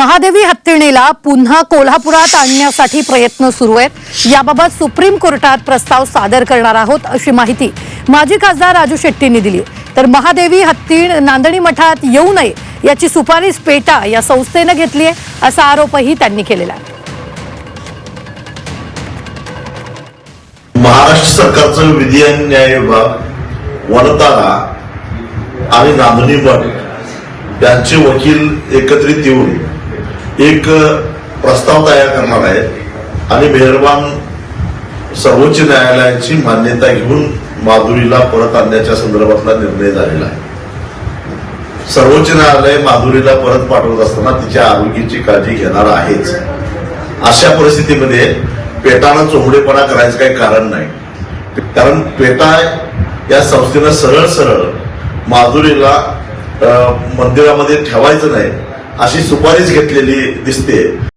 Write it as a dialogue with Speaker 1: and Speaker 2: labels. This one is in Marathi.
Speaker 1: महादेवी हत्तीणीला पुन्हा कोल्हापुरात आणण्यासाठी प्रयत्न सुरू आहेत. याबाबत सुप्रीम कोर्टात प्रस्ताव सादर करणार आहोत अशी माहिती माजी खासदार राजू शेट्टींनी दिली तर महादेवी हत्तीण नांदणी मठात येऊ नये याची सुपारीस पेटा या संस्थेनं घेतली आहे असा आरोपही त्यांनी केलेला आहे.
Speaker 2: महाराष्ट्र सरकारचं विधी आणि न्याय विभाग वनतारा आणि नांदणी मठ यांचे वकील एकत्रित येऊन एक प्रस्ताव तयार करणार आहे आणि मेहरबान सर्वोच्च न्यायालयाची मान्यता घेऊन माधुरीला परत आणण्याच्या संदर्भातला निर्णय झालेला आहे. सर्वोच्च न्यायालय माधुरीला परत पाठवत असताना तिच्या आरोग्याची काळजी घेणार आहेच. अशा परिस्थितीमध्ये पेटानं चोंबडेपणा करायचं काही कारण नाही. कारण पेटा या संस्थेनं सरळ सरळ माधुरीला मंदिरामध्ये ठेवायचं नाही. अशी सुपारीच घेतलेली दिसते.